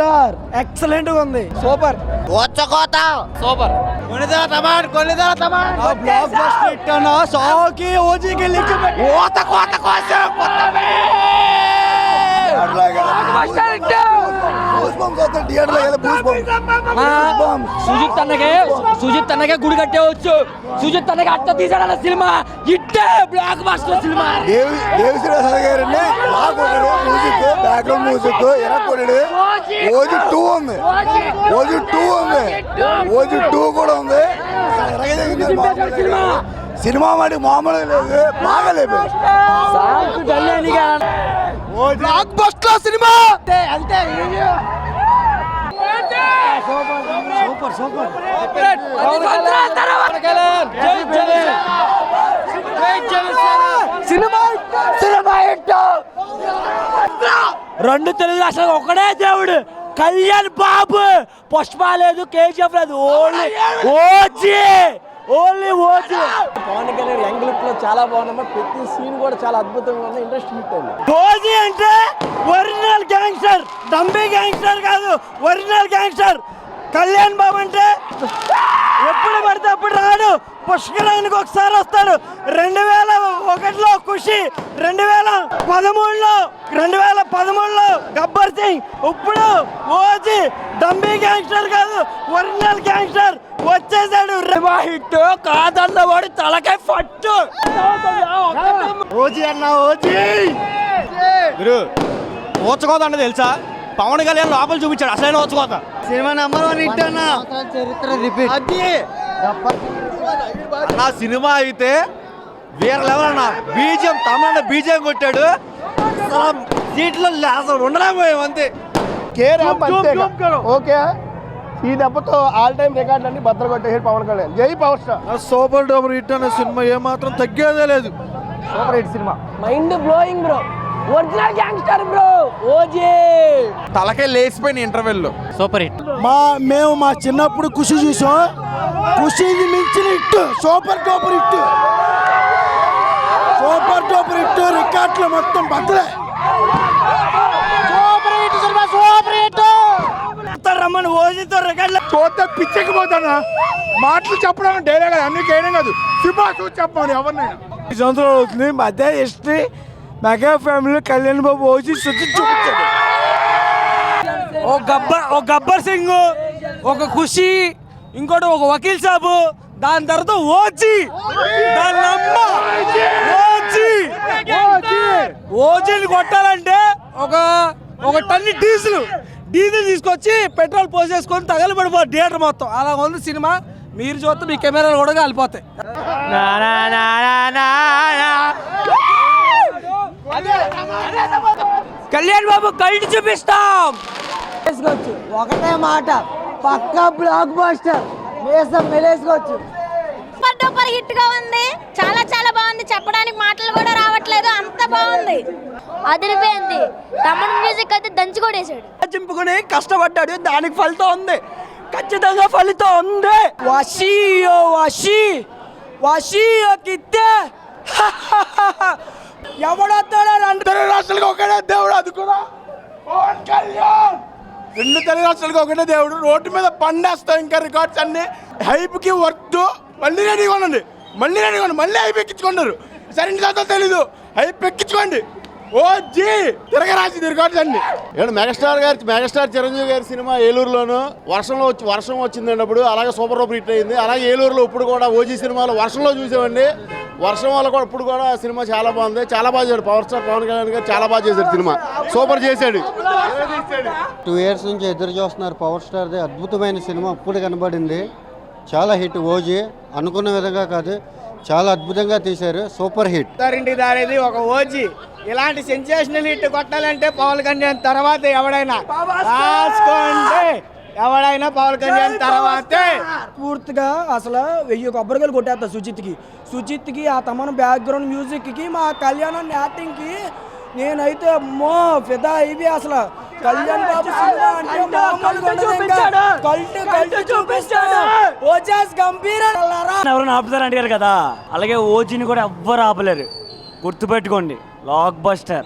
Star ఎక్సలెంట్గా ఉంది. Super super కొనిదా తమాన్ కొనిదా తమాన్. బ్లాక్ బస్టర్ హిట్ అన్న సాకి ఓజీకి లింక్ కోత కోత కోసం సుజిత్ అన్నకే సుజిత్ అన్నకే గుడి కట్టేవచ్చు సుజిత్ అన్నకే అట్ట తీసాడన్న సినిమా. ఇట్టే బ్లాక్ బాస్టర్ సినిమా. గారిని బాగా కొట్టాడు. మ్యూజిక్ బ్యాక్గ్రౌండ్ మ్యూజిక్ ఎలా కొట్టాడు. ఓజీ టూ ఉంది. ఓజీ టూ ఉంది. ఓజీ టూ కూడా ఉంది. సినిమా. సినిమా. మరి మామూలుగా లేదు. బాగా లేదు. సాంగ్ డల్లేనిగా blockbuster cinema! Super super. Cinema సినిమా రెండు తెలుగు రాష్ట్రాలకు ఒకడే దేవుడు. కళ్యాణ్ బాబు. పుష్ప లేదు కేజీఎఫ్ లేదు. Only OG. Only OG. Pawan Kalyan young లుక్లో చాలా బాగుందమ్మా. ప్రతి సీన్ కూడా చాలా అద్భుతంగా ఉంది. ఇంట్రెస్ట్ హిట్ అయింది. ఓజీ అంటే ఒరిజినల్ గ్యాంగ్స్టర్. డంబీ గ్యాంగ్స్టర్ కాదు ఒరిజినల్ గ్యాంగ్స్టర్. కళ్యాణ్ బాబు అంటే ఎప్పుడు పడితే అప్పుడు రాడు. పుష్కరానికి ఒకసారి వస్తాడు. రెండు వేల ఒకటిలో ఖుషి రెండు వేల పదమూడులో రెండు వేల పదమూడులో గబ్బర్ సింగ్. ఇప్పుడు ఓజీ డంబీ గ్యాంగ్స్టర్ కాదు ఒరిజినల్ గ్యాంగ్స్టర్ వచ్చేసాడు. హిట్ కాదన్నవాడు తలకాయ ఫట్టు. ఓజీ అన్న ఓజీ! గురు ఓచకోత అన్న తెలుసా? పవన్ కళ్యాణ్ లోపల చూపించాడు అసలైన ఓచకోత. సినిమా నెంబర్ వన్ హిట్ అన్న. చరిత్ర రిపీట్ అది. నా సినిమా అయితే వేరే లెవెల్ అన్న. బీజం తమిళ బీజం కొట్టాడు. సీట్లో అసలు ఉండలేకపోయాం అంతే. ఓకే. ఈ దెబ్బతో ఆల్ టైమ్ రికార్డులన్నీ బద్దలు కొట్టేసాడు పవన్ కళ్యాణ్. జై power star. Super duper hit అనే సినిమా ఏమాత్రం తగ్గేదే లేదు. Super hit cinema. Mind blowing bro original gangster bro OG తలకే లేచిపోయిన ఇంటర్వెల్లో సూపర్ హిట్. మా మేము మా చిన్నప్పుడు ఖుషి చూసాం. ఖుషిని మించిన hit super duper hit. Super duper hit రికార్డులు మొత్తం బద్దలే. రమ్మని ఓజీతో రికార్డులు చూస్తే పిచ్చెక్కి పోతానా? మాటలు చెప్పడం డైలాగ్ అన్ని చేయడం కాదు. సినిమా చూసి చెప్పండి ఎవరినైనా. ఈ సంవత్సరం అవుతుంది మధ్య history mega family Kalyan Babu OG శుద్ధి చూపించాడు ఓ గబ్బర్ ఓ గబ్బర్ సింగ్ ఒక ఖుషి ఇంకోటి ఒక వకీల్ సాబు దాని తర్వాత ఓజీ దాని అమ్మ ఓజీ ఓజీని కొట్టాలంటే ఒక ఒక టన్ని డీజిల్ డీజిల్ తీసుకొచ్చి పెట్రోల్ పోసేసుకొని తగలబడిపో థియేటర్ మొత్తం అలా ఉంది సినిమా మీరు చూస్తే మీ కెమెరాలు కూడా కాలిపోతాయి కళ్యాణ్ బాబు కళ్ళు చూపిస్తాం. వేసుకోవచ్చు. ఒకటే మాట పక్కా బ్లాక్ బాస్టర్ వేసాం మెలేసుకోవచ్చు. సూపర్ డూపర్ హిట్గా ఉంది. చాలా చాలా బాగుంది. చెప్పడానికి మాటలు కూడా రావట్లేదు. అంత బాగుంది. అదిరిపోయింది. తమిళ మ్యూజిక్ అయితే దంచి కొడేశాడు చింపుకుని కష్టపడ్డాడు. దానికి ఫలితం ఉంది. ఖచ్చితంగా ఫలితం ఉంది. వషియో వషి వషియో కిత్తే. ఎవడొస్తాడో రెండు. తెలుగు రాష్ట్రాలకు ఒకటే దేవుడు అది కూడా. పవన్ కళ్యాణ్. రెండు తెలుగు రాష్ట్రాలకు ఒకటే దేవుడు. రోడ్డు మీద పండేస్తాం ఇంకా రికార్డ్స్ అన్ని. హైప్కి వర్త్. మళ్ళీ రెడీగా ఉండండి. మళ్ళీ రెడీగా ఉండండి. మళ్ళీ హైప్ ఎక్కించుకున్నారు సరే శాతం తెలీదు. హైప్ ఎక్కించుకోండి. ఓ జీ తిరగరాసి మెగాస్టార్ గారి మెగాస్టార్ చిరంజీవి గారి సినిమా ఏలూరులోను వర్షంలో వచ్చి వర్షం వచ్చిందండి అప్పుడు అలాగే సూపర్ డూపర్ హిట్ అయింది. అలాగే ఏలూరులో ఇప్పుడు కూడా ఓజీ సినిమాలో వర్షంలో చూసామండి. వర్షం వల్ల కూడా ఇప్పుడు కూడా సినిమా చాలా బాగుంది. చాలా బాగా చేశాడు. పవర్ స్టార్ పవన్ కళ్యాణ్ గారు చాలా బాగా చేశాడు సినిమా. సూపర్ చేశాడు. టూ ఇయర్స్ నుంచి ఎదురు చూస్తున్నారు పవర్ స్టార్ది. అద్భుతమైన సినిమా ఇప్పుడు కనబడింది. చాలా హిట్ ఓజీ. అనుకున్న విధంగా కాదు. చాలా అద్భుతంగా తీశారు. Super hit. ఇంటి దారేది ఒక ఓజీ. ఇలాంటి సెన్సేషనల్ హిట్ కొట్టాలంటే పవన్ కళ్యాణ్ తర్వాత ఎవడైనా? రాసుకోండి. ఎవడైనా పవన్ కళ్యాణ్ తర్వాతే? పూర్తిగా అసలు వెయ్యి కొబ్బరికాయలు కొట్టేస్తా సుజిత్కి. సుజిత్కి ఆ తమన బ్యాక్గ్రౌండ్ మ్యూజిక్కి మా కళ్యాణ్ యాక్టింగ్కి నేనైతే అమ్మో ఫిదా ఇవి అసలు. కళ్యాణ్ బాబు సినిమా అంటే. కల్ట్ కల్ట్ చూపిస్తాడు. ఓజాస్ గంభీర ఎవరైనా ఆపుతారు అడిగారు కదా. అలాగే ఓజీని కూడా ఎవ్వరు ఆపలేరు. గుర్తుపెట్టుకోండి. Lock buster